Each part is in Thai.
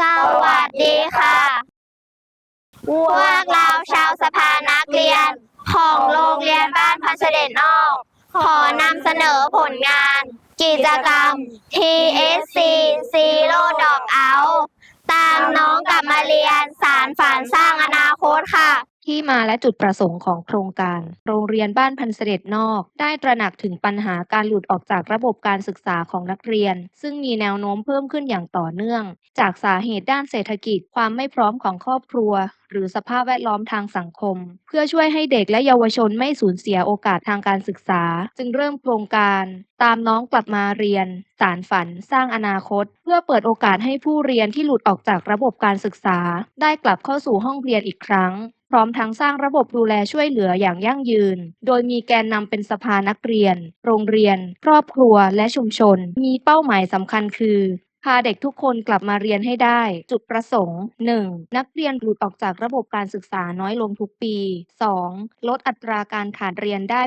สวัสดีค่ะ พวกเราชาวสภานักเรียน ของโรงเรียนบ้านพัสเด็จนอก ขอนำเสนอผลงาน กิจกรรม TSC Zero Dog Out ตามน้องกลับมาเรียนสารฝันสร้างอนาคตค่ะ ที่มาและจุดประสงค์ของโครงการ โรงเรียนบ้านพันเสด็จนอก ได้ตระหนักถึงปัญหาการหลุดออกจากระบบการศึกษาของนักเรียน ซึ่งมีแนวโน้มเพิ่มขึ้นอย่างต่อเนื่อง จากสาเหตุด้านเศรษฐกิจ ความไม่พร้อมของครอบครัว หรือสภาพแวดล้อมทางสังคม เพื่อช่วยให้เด็กและเยาวชนไม่สูญเสียโอกาสทางการศึกษา จึงเริ่มโครงการตามน้องกลับมาเรียน สารฝัน สร้างอนาคต เพื่อเปิดโอกาสให้ผู้เรียนที่หลุดออกจากระบบการศึกษา ได้กลับเข้าสู่ห้องเรียนอีกครั้ง พร้อมทั้งสร้างระบบดูแลช่วยเหลืออย่างยั่งยืน โดยมีแกนนำเป็นสภานักเรียน โรงเรียน ครอบครัว และชุมชน มีเป้าหมายสำคัญคือพาเด็กทุกคนกลับมาเรียนให้ได้ จุดประสงค์ 1. นักเรียนหลุดออกจากระบบการศึกษาน้อยลงทุกปี 2. ลดอัตราการขาดเรียนได้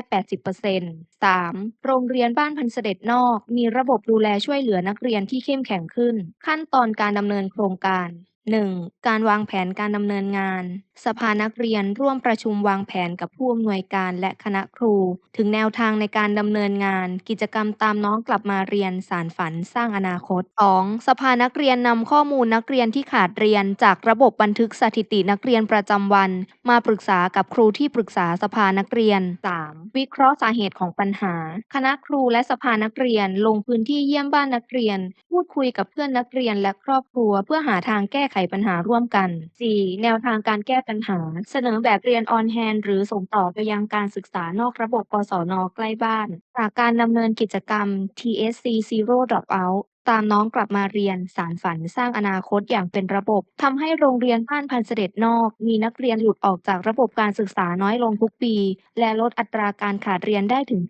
80% 3. โรงเรียนบ้านพันเสด็จนอก มีระบบดูแลช่วยเหลือนักเรียนที่เข้มแข็งขึ้น ขั้นตอนการดำเนินโครงการ 1. การวางแผนการดำเนินงาน สภานักเรียนร่วมประชุมวางแผนกับผู้อำนวยการและคณะครู ถึงแนวทางในการดำเนินงาน กิจกรรมตามน้องกลับมาเรียนสารฝันสร้างอนาคต 2. สภานักเรียนนำข้อมูลนักเรียนที่ขาดเรียน จากระบบบันทึกสถิตินักเรียนประจำวัน มาปรึกษากับครูที่ปรึกษาสภานักเรียน 3. วิเคราะห์สาเหตุของปัญหา คณะครูและสภานักเรียนลงพื้นที่เยี่ยมบ้านนักเรียน พูดคุยกับเพื่อนนักเรียนและครอบครัว เพื่อหาทางแก้ไขปัญหาร่วมกัน 4. แนวทางการแก้ปัญหา เสนอแบบเรียนออนแฮนหรือส่งต่อไปยังการศึกษานอกระบบกศนใกล้บ้าน จากการดำเนินกิจกรรม TSC Zero Dropout ตามน้องกลับมาเรียนสารฝันสร้างอนาคตอย่างเป็นระบบทำให้โรงเรียนบ้านพันเสด็จนอก มีนักเรียนหลุดออกจากระบบการศึกษาน้อยลงทุกปี และลดอัตราการขาดเรียนได้ถึง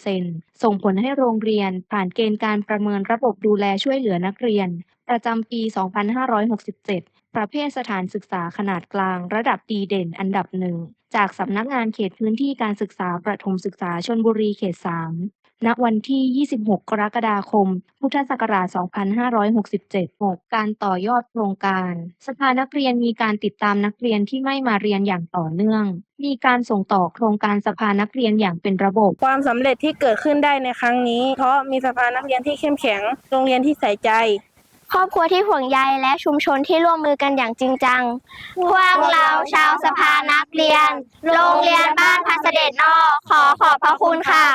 80%ส่งผลให้โรงเรียนผ่านเกณฑ์การประเมินระบบดูแลช่วยเหลือนักเรียน ประจำปี 2567 ประเภทสถานศึกษาขนาดกลาง ระดับดีเด่นอันดับหนึ่ง จากสำนักงานเขตพื้นที่การศึกษาประถมศึกษาชลบุรีเขต 3 ณ วันที่ 26 กรกฎาคม พุทธศักราช 2567 6. การต่อยอดโครงการ สภานักเรียนมีการติดตามนักเรียนที่ไม่มาเรียนอย่างต่อเนื่อง มีการส่งต่อโครงการสภานักเรียนอย่างเป็นระบบ ความสำเร็จที่เกิดขึ้นได้ในครั้งนี้ เพราะมีสภานักเรียนที่เข้มแข็ง โรงเรียนที่ใส่ใจ ครอบครัวที่ห่วงใยและชุมชนที่ร่วมมือกันอย่างจริงจัง พวกเราชาวสภานักเรียน โรงเรียนบ้านพัสเด็จนอกขอขอบพระคุณค่ะ